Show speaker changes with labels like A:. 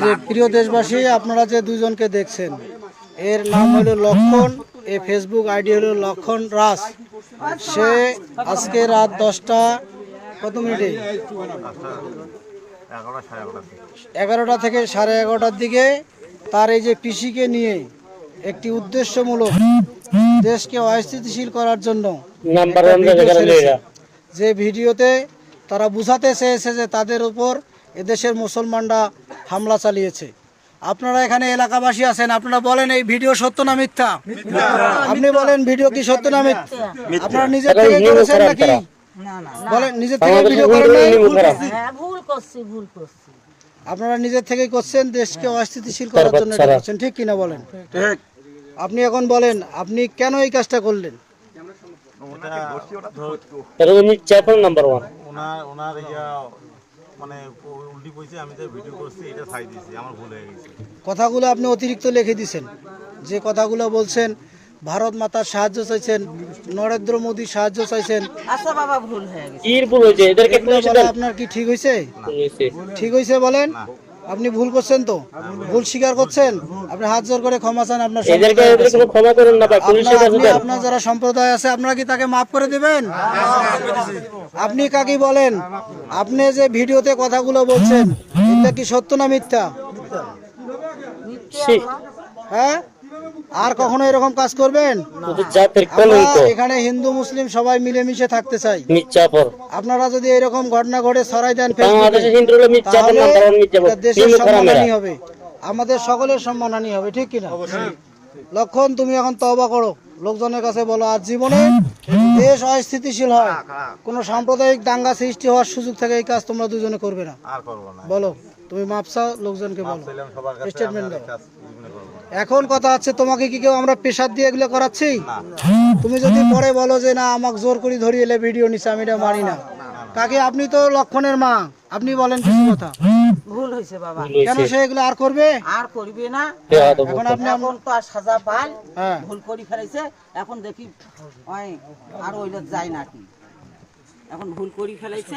A: যে প্রিয় দেশবাসী আপনারা যে দুজনকে দেখছেন এর নাম হলো লক্ষণ এ ফেসবুক আইডি হলো লক্ষণ রাস সে আজকে রাত দশটা কত মিনিটে এগারোটা থেকে সাড়ে এগারোটার দিকে তার এই যে পিসিকে নিয়ে একটি উদ্দেশ্যমূলক দেশকে অস্থিতিশীল করার জন্য। যে ভিডিওতে তারা বুঝাতে চেয়েছে যে তাদের উপর এদেশের মুসলমানরা হামলা চালিয়েছে। আপনারা এখানে এলাকাবাসী আছেন আপনারা বলেন এই ভিডিও সত্য না মিথ্যা? আপনি বলেন ভিডিও কি সত্য না মিথ্যা? আপনারা নিজের থেকে করেছেন নাকি? বলেন নিজের থেকে ভিডিও করেন
B: হ্যাঁ ভুল করছি ভুল করছি।
A: আপনারা নিজের থেকেই করছেন দেশকে অস্থিতিশীল করার জন্য করছেন ঠিক কিনা বলেন? আপনি এখন বলেন আপনি কেন এই কাজটা করলেন?
C: নাম্বার ওয়ান
D: ওনার ওনার ইয়া মানে উল্টি কইছে আমি তো ভিডিও করছি এটা ছাই দিয়েছি আমার ভুল হয়ে গেছে।
A: কথাগুলো আপনি অতিরিক্ত লিখে দিয়েছেন। যে কথাগুলো বলছেন ভারত মাতার সাহায্য চাইছেন নরেন্দ্র মোদী সাহায্য চাইছেন।
B: আচ্ছা বাবা ভুল হয়ে গেছে।
C: এর ভুল হয়েছে এদেরকে
A: আপনার কি ঠিক হয়েছে? ঠিক হয়েছে। বলেন? আপনি ভুল করছেন তো? ভুল স্বীকার করছেন? আপনি হাত জোর করে ক্ষমা চান আপনার
C: ক্ষমা করেন না
A: আপনার- যারা সম্প্রদায় আছে আপনারা কি তাকে মাফ করে দিবেন? আপনি কাকি বলেন? আপনি যে ভিডিওতে কথাগুলো বলছেন এটা কি সত্য না মিথ্যা? হ্যাঁ? আর কখনো এরকম কাজ করবেন? এখানে হিন্দু মুসলিম সবাই মিলেমিশে থাকতে চাই। আপনারা যদি এরকম ঘটনা ঘটে ছড়াই দেন দেশের সম্মানহানি হবে। আমাদের সকলের সম্মানহানি হবে ঠিক কিনা? লক্ষণ তুমি এখন তওবা করো। লোকজনের কাছে বলো আর জীবনে দেশ অস্থিতিশীল হয়। কোনো সাম্প্রদায়িক দাঙ্গা সৃষ্টি হওয়ার সুযোগ থাকে এই কাজ তোমরা দুজনে করবে না।
D: আর করব না।
A: বলো তুমি মাপ চাও লোকজনকে বলো। স্টেটমেন্ট দাও। এখন কথা আছে তোমাকে কি কেউ আমরা প্রেশার দিয়ে এগুলো করাচ্ছি? তুমি যদি পরে বলো যে না আমাকে জোর করে ধরিয়ে এলে ভিডিও নিচ্ছে আমি এটা মানি না। কাকে আপনি তো লক্ষণের মা। আপনি বলেন কিছু কথা।
B: ভুল হয়েছে বাবা।
A: কেন সে এগুলো আর করবে?
B: আর করবে না।
A: এখন আপনি
B: এখন তো আর সাজা পাল
A: হ্যাঁ।
B: ভুল করে ফেলেছে। এখন দেখি ওই আর ওইটা যায় নাকি? এখন ভুল করে ফেলেছে।